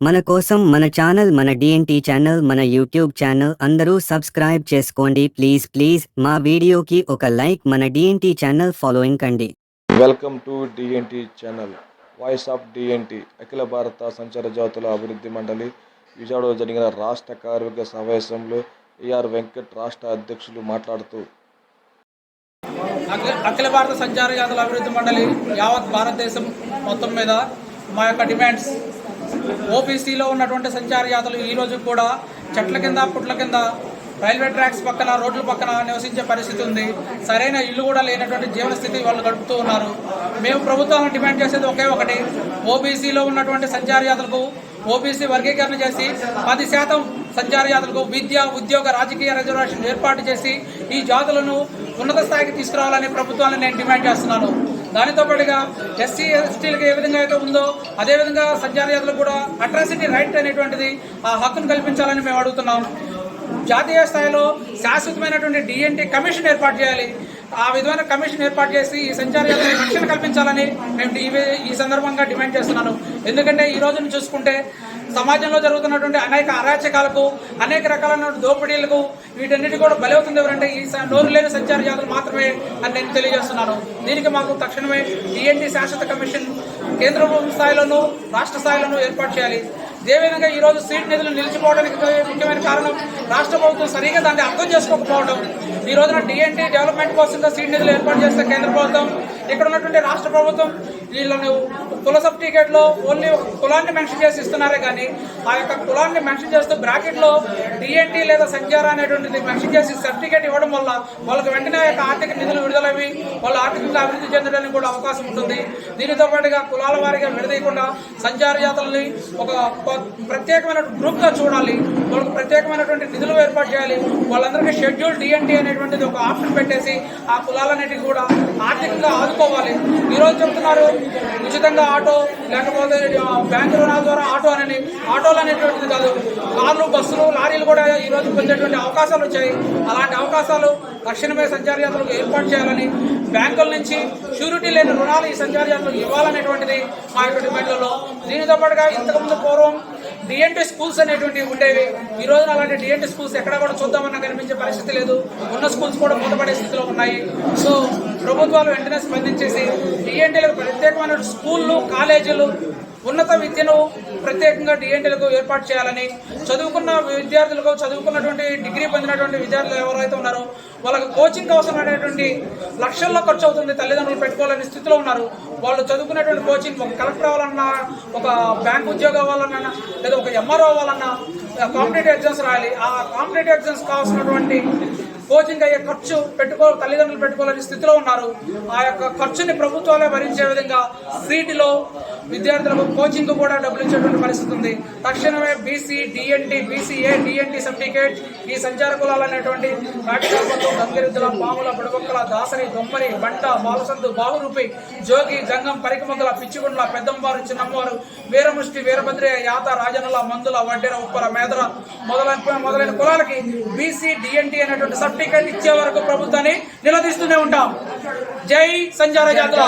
మన కోసం మన ఛానల్ మన డిఎన్టీ ఛానల్ మన యూట్యూబ్ ఛానల్ అందరూ సబ్స్క్రైబ్ చేసుకోండి. ప్లీజ్ ప్లీజ్ మా వీడియోకి ఒక లైక్ మన డిఎన్టీ ఛానల్ ఫాలోయింగ్ కండి. Welcome to DNT channel. Voice of DNT అఖిల భారత సంచార జాతుల అభివృద్ధి మండలి విజయవాడలో జరిగిన రాష్ట్ర కార్మిక సమావేశంలో ఏఆర్ వెంకట్ రాష్ట్ర అధ్యక్షులు మాట్లాడుతూ అఖిల అఖిల భారత సంచార జాతుల అభివృద్ధి మండలి యావత్ భారతదేశం మొత్తం మీద మా యొక్క డిమాండ్స్ ఓబీసీలో ఉన్నటువంటి సంచార జాతులు ఈ రోజు కూడా చెట్ల కింద పుట్ల కింద రైల్వే ట్రాక్స్ పక్కన రోడ్ల పక్కన నివసించే పరిస్థితి ఉంది. సరైన ఇల్లు కూడా లేనటువంటి జీవన స్థితి వాళ్ళు గడుపుతూ ఉన్నారు. మేము ప్రభుత్వాలను డిమాండ్ చేసేది ఒకే ఒకటి. ఓబీసీలో ఉన్నటువంటి సంచార జాతులకు ఓబీసీ వర్గీకరణ చేసి పది శాతం సంచార జాతులకు విద్య ఉద్యోగ రాజకీయ రిజర్వేషన్ ఏర్పాటు చేసి ఈ జాతులను ఉన్నత స్థాయికి తీసుకురావాలని ప్రభుత్వాన్ని నేను డిమాండ్ చేస్తున్నాను. దానితో పాటుగా ఎస్సీ ఎస్టీలకు ఏ విధంగా అయితే ఉందో అదేవిధంగా సంచార జాతులకు కూడా అట్రాసిటీ రైట్ అనేటువంటిది ఆ హక్కును కల్పించాలని మేము అడుగుతున్నాం. జాతీయ స్థాయిలో శాశ్వతమైనటువంటి డిఎన్టీ కమిషన్ ఏర్పాటు చేయాలి. ఆ విధమైన కమిషన్ ఏర్పాటు చేసి ఈ సంచార జాతులకు రక్షణ కల్పించాలని మేము ఈ- ఈ సందర్భంగా డిమాండ్ చేస్తున్నాను. ఎందుకంటే ఈ రోజును చూసుకుంటే సమాజంలో జరుగుతున్నటువంటి అనేక అరాచకాలకు అనేక రకాలైన దోపిడీలకు వీటన్నిటి కూడా బలవుతుంది ఎవరంటే ఈ నోరు లేని సంచార జాతులు మాత్రమే అని నేను తెలియజేస్తున్నాను. దీనికి మాకు తక్షణమే డిఎన్టీ శాశ్వత కమిషన్ కేంద్ర స్థాయిలోనూ రాష్ట్ర స్థాయిలోనూ ఏర్పాటు చేయాలి. అదేవిధంగా ఈరోజు సీట్ నిధులు నిలిచిపోవడానికి ముఖ్యమైన కారణం రాష్ట్ర ప్రభుత్వం సరిగా దాన్ని అర్థం చేసుకోకపోవడం ఈ రోజున డిఎన్టీ డెవలప్మెంట్ కోసంగా సీట్ నిధులు ఏర్పాటు చేస్తే కేంద్ర ప్రభుత్వం ఇక్కడ ఉన్నటువంటి రాష్ట్ర ప్రభుత్వం వీళ్ళని కుల సర్టిఫికేట్లో ఓన్లీ కులాన్ని మెన్షన్ చేసి ఇస్తున్నారే కానీ ఆ యొక్క కులాన్ని మెన్షన్ చేస్తూ బ్రాకెట్లో డిఎన్టీ లేదా సంచార అనేటువంటిది మెన్షన్ చేసి సర్టిఫికేట్ ఇవ్వడం వల్ల వాళ్ళకి వెంటనే యొక్క ఆర్థిక నిధులు విడుదలవి వాళ్ళు ఆర్థికంగా అభివృద్ధి చెందడానికి కూడా అవకాశం ఉంటుంది. దీనితో పాటుగా కులాల వారిగా విడదీయకుండా సంచార జాతులని ఒక ప్రత్యేకమైన గ్రూప్గా చూడాలి. వాళ్ళకి ప్రత్యేకమైనటువంటి నిధులు ఏర్పాటు చేయాలి. వాళ్ళందరికీ షెడ్యూల్ డిఎన్టీ అనేటువంటిది ఒక ఆప్షన్ పెట్టేసి ఆ కులాలన్నిటికీ కూడా ఆర్థికంగా ఆదు ఈ రోజు చెప్తున్నారు ఉచితంగా ఆటో లేకపోతే ఆ, బ్యాంకు రుణాల ద్వారా ఆటో అని ఆటోలు అనేటువంటిది కాదు. కార్లు బస్సులు లారీలు కూడా ఈ పొందేటువంటి అవకాశాలు వచ్చాయి. అలాంటి అవకాశాలు తక్షణమే సంచార యాత్రలకు ఏర్పాటు చేయాలని బ్యాంకుల నుంచి షూరిటీ లేని రుణాలు ఈ సంచార యాత్రలకు ఇవ్వాలనేటువంటిది మా యొక్క డిమాండ్లలో. దీనితో పాటుగా ఇంతకుముందు పూర్వం డిఎన్టీ స్కూల్స్ అనేటువంటివి ఉండేవి. ఈ రోజున అలాంటి డిఎన్టీ స్కూల్స్ ఎక్కడ కూడా చూద్దామన్నా కనిపించే పరిస్థితి లేదు. ఉన్న స్కూల్స్ కూడా మూతపడే స్థితిలో ఉన్నాయి. సో ప్రభుత్వాలు వెంటనే స్పందించేసి డిఎన్టీలకు ప్రత్యేకమైన స్కూళ్ళు కాలేజీలు ఉన్నత విద్యను ప్రత్యేకంగా డిఎన్టీలకు ఏర్పాటు చేయాలని చదువుకున్న విద్యార్థులకు చదువుకున్నటువంటి డిగ్రీ పొందినటువంటి విద్యార్థులు ఎవరైతే ఉన్నారో వాళ్ళకి కోచింగ్ అవసరమైనటువంటి లక్షల్లో ఖర్చు అవుతుంది తల్లిదండ్రులు పెట్టుకోవాలని స్థితిలో ఉన్నారు. వాళ్ళు చదువుకునేటువంటి కోచింగ్ ఒక కలెక్టర్ అవ్వాలన్నా ఒక బ్యాంక్ ఉద్యోగం అవ్వాలన్నా లేదా ఒక ఎంఆర్ఓ అవ్వాలన్నా కాంపిటేటివ్ ఎగ్జామ్స్ రాయాలి. ఆ కాంపిటేటివ్ ఎగ్జామ్స్ కావాల్సినటువంటి కోచింగ్ అయ్యే ఖర్చు పెట్టుకో తల్లిదండ్రులు పెట్టుకోలేని స్థితిలో ఉన్నారు. ఆ యొక్క ఖర్చుని ప్రభుత్వాలే భరించే విధంగా సీటులో విద్యార్థులకు కోచింగ్ కూడా డబ్బులు ఇచ్చేటువంటి పరిస్థితి ఉంది. తక్షణమే BC DNT BCA DNT certificate ఈ సంచార కులాలు అనేటువంటి నాటికాపంతో గంగిరెద్దుల పాముల బుడబొక్కల దాసరి దొమ్మరి బంట బాలసందు బాహురూపి జోగి జంగం పరికమొగ్గల పిచ్చిగుండ్ల పెద్దంవారు చిన్నమ్మవారు వీరముష్టి వీరభద్రి యాత రాజనుల మందుల వడ్డెర ఉప్పర మేదర మొదలైన మొదలైన కులాలకి బీసీ డిఎన్టీ అనేటువంటి సర్టిఫికేట్ ఇచ్చే వరకు ప్రభుత్వాన్ని నిలదీస్తూనే ఉంటాం జై సంచార జాతర